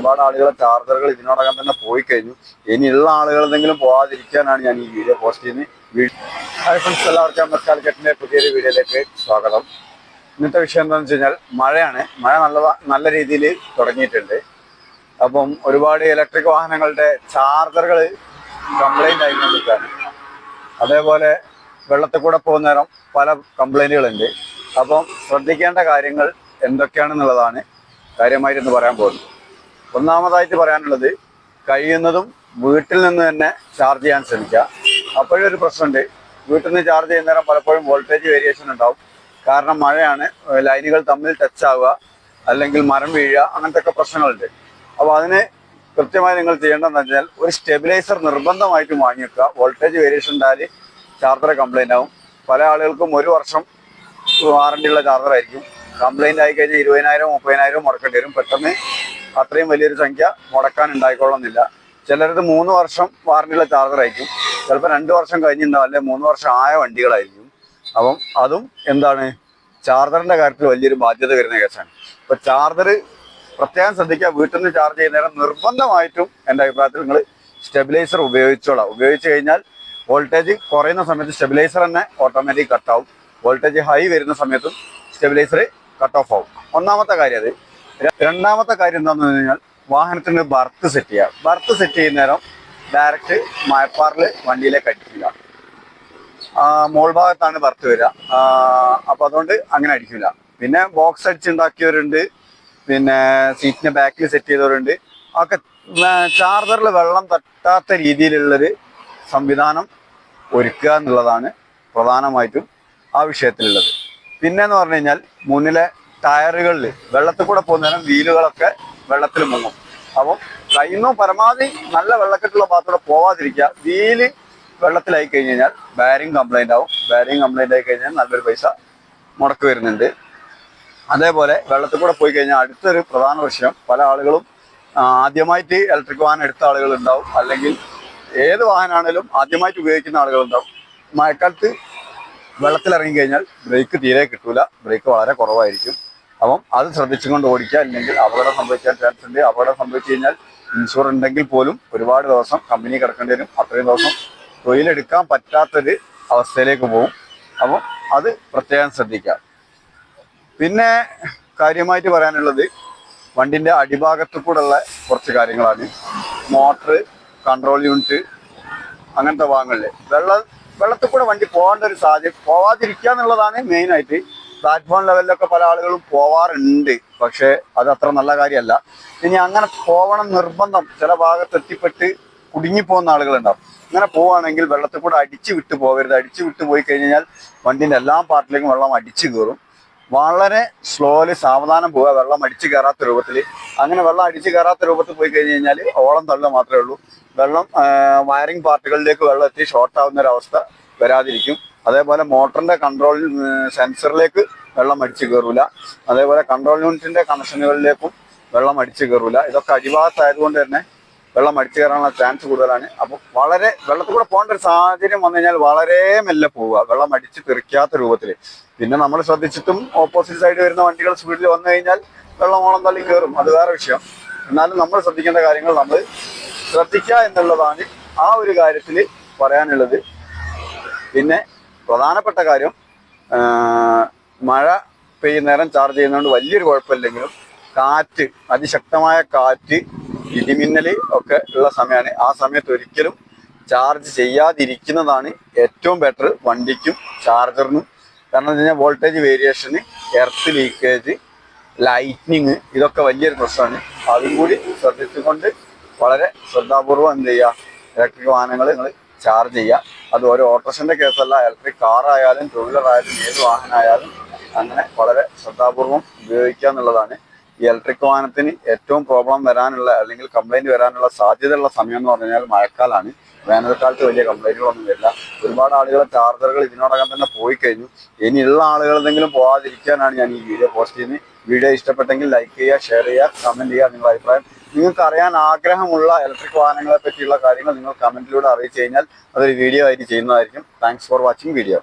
ഒരുപാട് ആളുകളെ ചാർജറുകൾ ഇതിനോടകം തന്നെ പോയി കഴിഞ്ഞു. ഇനിയുള്ള ആളുകൾ എന്തെങ്കിലും പോവാതിരിക്കാനാണ് ഞാൻ ഈ വീഡിയോ പോസ്റ്റ് ചെയ്യുന്നത്. ഹായ് ഫ്രണ്ട്സ് എല്ലാവർക്കും കാലിക്കറ്റിന്റെ പുതിയൊരു വീഡിയോയിലേക്ക് സ്വാഗതം. ഇന്നത്തെ വിഷയം എന്താണെന്ന് വെച്ച് കഴിഞ്ഞാൽ മഴയാണ്. മഴ നല്ല നല്ല രീതിയിൽ തുടങ്ങിയിട്ടുണ്ട്. അപ്പം ഒരുപാട് ഇലക്ട്രിക് വാഹനങ്ങളുടെ ചാർജറുകൾ കംപ്ലൈന്റ് ആയിക്കൊണ്ടിരിക്കുകയാണ് അതേപോലെ വെള്ളത്തിൽ കൂടെ പോകുന്ന നേരം പല കംപ്ലൈന്റുകളുണ്ട് അപ്പം ശ്രദ്ധിക്കേണ്ട കാര്യങ്ങൾ എന്തൊക്കെയാണെന്നുള്ളതാണ് കാര്യമായിട്ടൊന്ന് പറയാൻ പോകുന്നത്. ഒന്നാമതായിട്ട് പറയാനുള്ളത് കഴിയുന്നതും വീട്ടിൽ നിന്ന് തന്നെ ചാർജ് ചെയ്യാൻ ശ്രമിക്കുക. അപ്പോഴൊരു പ്രശ്നമുണ്ട്. വീട്ടിൽ നിന്ന് ചാർജ് ചെയ്യുന്ന നേരം പലപ്പോഴും വോൾട്ടേജ് വേരിയേഷൻ ഉണ്ടാവും. കാരണം മഴയാണ് ലൈനുകൾ തമ്മിൽ ടച്ച് ആവുക അല്ലെങ്കിൽ മരം വീഴുക അങ്ങനത്തെ ഒക്കെ പ്രശ്നങ്ങളുണ്ട്. അപ്പോൾ അതിന് കൃത്യമായി നിങ്ങൾ ചെയ്യേണ്ടതെന്ന് വെച്ചാൽ ഒരു സ്റ്റെബിലൈസർ നിർബന്ധമായിട്ടും വാങ്ങി വെക്കുക. വോൾട്ടേജ് വേരിയേഷൻ ഉണ്ടായാൽ ചാർജർ കംപ്ലൈന്റ് ആവും. പല ആളുകൾക്കും ഒരു വർഷം വാറണ്ടിയുള്ള ചാർജർ ആയിരിക്കും കംപ്ലൈന്റ് ആയി കഴിഞ്ഞാൽ ഇരുപതിനായിരം മുപ്പതിനായിരം മുടക്കേണ്ടി വരും. പെട്ടെന്ന് അത്രയും വലിയൊരു സംഖ്യ മുടക്കാൻ ഉണ്ടായിക്കൊള്ളുന്നില്ല. ചിലരത് മൂന്ന് വർഷം വാറണ്ടിയുള്ള ചാർജറായിരിക്കും ചിലപ്പോൾ രണ്ട് വർഷം കഴിഞ്ഞിട്ടുണ്ടാവും അല്ലെങ്കിൽ മൂന്ന് വർഷം ആയ വണ്ടികളായിരിക്കും. അപ്പം അതും എന്താണ്? ചാർജറിന്റെ കാര്യത്തിൽ വലിയൊരു ബാധ്യത വരുന്ന കേസാണ്. ഇപ്പൊ ചാർജർ പ്രത്യേകം ശ്രദ്ധിക്കുക വീട്ടിൽ നിന്ന് ചാർജ് നേരം നിർബന്ധമായിട്ടും എന്റെ അഭിപ്രായത്തിൽ നിങ്ങൾ സ്റ്റെബിലൈസർ ഉപയോഗിച്ചോളാം. ഉപയോഗിച്ച് കഴിഞ്ഞാൽ വോൾട്ടേജ് കുറയുന്ന സമയത്ത് സ്റ്റെബിലൈസർ തന്നെ ഓട്ടോമാറ്റിക് കട്ടാവും വോൾട്ടേജ് ഹൈ വരുന്ന സമയത്തും സ്റ്റെബിലൈസർ കട്ട് ഓഫ് ആവും. ഒന്നാമത്തെ കാര്യം അത് രണ്ടാമത്തെ കാര്യം എന്താണെന്ന് പറഞ്ഞു കഴിഞ്ഞാൽ വാഹനത്തിന് ബർത്ത് സെറ്റ് ചെയ്യുക ബർത്ത് സെറ്റ് ചെയ്യുന്ന നേരം ഡയറക്റ്റ് മയപ്പാറിൽ വണ്ടിയിലേക്ക് അടിക്കില്ല. മോൾ ഭാഗത്താണ് ബർത്ത് വരിക. അപ്പൊ അതുകൊണ്ട് അങ്ങനെ അടിക്കില്ല. പിന്നെ ബോക്സ് അടിച്ചുണ്ടാക്കിയവരുണ്ട്. പിന്നെ സീറ്റിന്റെ ബാക്കിൽ സെറ്റ് ചെയ്തവരുണ്ട്. ഒക്കെ ചാർജറിൽ വെള്ളം തട്ടാത്ത രീതിയിലുള്ളൊരു സംവിധാനം ഒരുക്കുക എന്നുള്ളതാണ് പ്രധാനമായിട്ടും ആ വിഷയത്തിലുള്ളത്. പിന്നെ എന്ന് പറഞ്ഞു കഴിഞ്ഞാൽ മുന്നിലെ ടയറുകളിൽ വെള്ളത്തിൽ കൂടെ പോകുന്നേരം വീലുകളൊക്കെ വെള്ളത്തിൽ മുങ്ങും. അപ്പം കഴിയുന്ന പരമാവധി നല്ല വെള്ളക്കെട്ടുള്ള ഭാഗത്തൂടെ പോവാതിരിക്കുക. വീൽ വെള്ളത്തിലായി കഴിഞ്ഞ് കഴിഞ്ഞാൽ ബാരിങ് കംപ്ലൈന്റ് ആവും. ബാരിങ് കംപ്ലൈന്റ് ആയി കഴിഞ്ഞാൽ നല്ലൊരു പൈസ മുടക്ക് വരുന്നുണ്ട്. അതേപോലെ വെള്ളത്തിൽ കൂടെ പോയി കഴിഞ്ഞാൽ അടുത്തൊരു പ്രധാന വിഷയം പല ആളുകളും ആദ്യമായിട്ട് ഇലക്ട്രിക് വാഹനം എടുത്ത ആളുകൾ ഉണ്ടാവും അല്ലെങ്കിൽ ഏത് വാഹനമാണെങ്കിലും ആദ്യമായിട്ട് ഉപയോഗിക്കുന്ന ആളുകളുണ്ടാവും. മഴക്കാലത്ത് വെള്ളത്തിലിറങ്ങി കഴിഞ്ഞാൽ ബ്രേക്ക് തീരെ കിട്ടൂല. ബ്രേക്ക് വളരെ കുറവായിരിക്കും. അപ്പം അത് ശ്രദ്ധിച്ചുകൊണ്ട് ഓടിക്കുക. അല്ലെങ്കിൽ അപകടം സംഭവിക്കാൻ ചാൻസ് ഉണ്ട്. അപകടം സംഭവിച്ചു കഴിഞ്ഞാൽ ഇൻഷുർ ഉണ്ടെങ്കിൽ പോലും ഒരുപാട് ദിവസം കമ്പനി കിടക്കേണ്ടി വരും. അത്രയും ദിവസം തൊഴിലെടുക്കാൻ പറ്റാത്തൊരു അവസ്ഥയിലേക്ക് പോകും. അപ്പം അത് പ്രത്യേകം ശ്രദ്ധിക്കുക. പിന്നെ കാര്യമായിട്ട് പറയാനുള്ളത് വണ്ടിന്റെ അടിഭാഗത്ത് കൂടെയുള്ള കുറച്ച് കാര്യങ്ങളാണ്. മോട്ടർ കൺട്രോൾ യൂണിറ്റ് അങ്ങനത്തെ ഭാഗങ്ങളിൽ വെള്ളം വെള്ളത്തിൽ കൂടെ വണ്ടി പോകേണ്ട ഒരു സാധ്യത പോവാതിരിക്കുക എന്നുള്ളതാണ് മെയിൻ ആയിട്ട് പ്ലാറ്റ്ഫോം ലെവലിലൊക്കെ പല ആളുകളും പോവാറുണ്ട്. പക്ഷേ അത് അത്ര നല്ല കാര്യമല്ല. ഇനി അങ്ങനെ പോവണം നിർബന്ധം ചില ഭാഗത്ത് എത്തിപ്പെട്ട് കുടുങ്ങിപ്പോകുന്ന ആളുകളുണ്ടാവും. അങ്ങനെ പോവുകയാണെങ്കിൽ വെള്ളത്തിൽ കൂടെ അടിച്ചു വിട്ട് പോകരുത്. അടിച്ചു വിട്ട് പോയി കഴിഞ്ഞാൽ വണ്ടിന്റെ എല്ലാ പാർട്ടിലേക്കും വെള്ളം അടിച്ചു കയറും. വളരെ സ്ലോലി സാവധാനം പോവുക. വെള്ളം അടിച്ചു കയറാത്ത രൂപത്തിൽ. അങ്ങനെ വെള്ളം അടിച്ചു കയറാത്ത രൂപത്തിൽ പോയി കഴിഞ്ഞ് കഴിഞ്ഞാൽ ഓളം തള്ളുക മാത്രമേ ഉള്ളൂ. വെള്ളം വയറിംഗ് പാർട്ടുകളിലേക്ക് വെള്ളം എത്തി ഷോർട്ടാവുന്ന ഒരവസ്ഥ വരാതിരിക്കും. അതേപോലെ മോട്ടറിന്റെ കൺട്രോൾ സെൻസറിലേക്ക് വെള്ളം അടിച്ചു കയറൂല അതേപോലെ കൺട്രോൾ യൂണിറ്റിന്റെ കണക്ഷനുകളിലേക്കും വെള്ളം അടിച്ചു കയറൂല ഇതൊക്കെ അടിഭാഗത്തായതുകൊണ്ട് തന്നെ വെള്ളം അടിച്ചു കയറാനുള്ള ചാൻസ് കൂടുതലാണ്. അപ്പോൾ വളരെ വെള്ളത്തിൽ കൂടെ പോകേണ്ട ഒരു സാഹചര്യം വന്നു കഴിഞ്ഞാൽ വളരെ മെല്ലെ പോവുക. വെള്ളം അടിച്ച് തെറിക്കാത്ത രൂപത്തിൽ പിന്നെ നമ്മൾ ശ്രദ്ധിച്ചിട്ടും ഓപ്പോസിറ്റ് സൈഡ് വരുന്ന വണ്ടികൾ സ്പീഡിൽ വന്നു കഴിഞ്ഞാൽ വെള്ളം ഓളം തള്ളി കയറും അത് വേറെ വിഷയം. എന്നാലും നമ്മൾ ശ്രദ്ധിക്കേണ്ട കാര്യങ്ങൾ നമ്മൾ ശ്രദ്ധിക്കുക എന്നുള്ളതാണ് ആ ഒരു കാര്യത്തിൽ പറയാനുള്ളത്. പിന്നെ പ്രധാനപ്പെട്ട കാര്യം മഴ പെയ്യുന്നേരം ചാർജ് ചെയ്യുന്നതുകൊണ്ട് വലിയൊരു കുഴപ്പമില്ലെങ്കിലും കാറ്റ് അതിശക്തമായ കാറ്റ് ഇടിമിന്നൽ ഒക്കെ ഉള്ള സമയമാണ്. ആ സമയത്ത് ഒരിക്കലും ചാർജ് ചെയ്യാതിരിക്കുന്നതാണ് ഏറ്റവും ബെറ്റർ വണ്ടിക്കും ചാർജറിനും കാരണം എന്ന് വോൾട്ടേജ് വേരിയേഷന് എർത്ത് ലീക്കേജ് ലൈറ്റ്നിങ് ഇതൊക്കെ വലിയൊരു പ്രശ്നമാണ്. അതും കൂടി ശ്രദ്ധിച്ചുകൊണ്ട് വളരെ ശ്രദ്ധാപൂർവം എന്ത് ചെയ്യുക? ഇലക്ട്രിക് വാഹനങ്ങൾ നിങ്ങൾ ചാർജ് ചെയ്യുക. അത് ഓരോ ഓട്ടോറിക്ഷന്റെ കേസല്ല. ഇലക്ട്രിക് കാർ ആയാലും ടൂ വീലർ ആയാലും ഏത് വാഹനമായാലും അങ്ങനെ വളരെ ശ്രദ്ധാപൂർവം ഉപയോഗിക്കുക എന്നുള്ളതാണ്. ഈ ഇലക്ട്രിക് വാഹനത്തിന് ഏറ്റവും പ്രോബ്ലം വരാനുള്ള അല്ലെങ്കിൽ കംപ്ലൈന്റ് വരാനുള്ള സാധ്യതയുള്ള സമയം എന്ന് പറഞ്ഞാൽ മഴക്കാലാണ്. വേനൽക്കാലത്ത് വലിയ കംപ്ലൈന്റുകളൊന്നും വരില്ല. ഒരുപാട് ആളുകളെ ചാർജറുകൾ ഇതിനോടകം തന്നെ പോയി കഴിഞ്ഞു ഇനിയുള്ള ആളുകൾ എന്തെങ്കിലും പോകാതിരിക്കാനാണ് ഞാൻ ഈ വീഡിയോ പോസ്റ്റ് ചെയ്യുന്നത്. വീഡിയോ ഇഷ്ടപ്പെട്ടെങ്കിൽ ലൈക്ക് ചെയ്യുക ഷെയർ ചെയ്യുക കമന്റ് ചെയ്യുക. നിങ്ങളുടെ അഭിപ്രായം നിങ്ങൾക്ക് അറിയാൻ ആഗ്രഹമുള്ള ഇലക്ട്രിക് വാഹനങ്ങളെ പറ്റിയുള്ള കാര്യങ്ങൾ നിങ്ങൾ കമന്റിലൂടെ അറിയിച്ചു കഴിഞ്ഞാൽ അതൊരു വീഡിയോ ആയിട്ട് ചെയ്യുന്നതായിരിക്കും. Thanks for watching video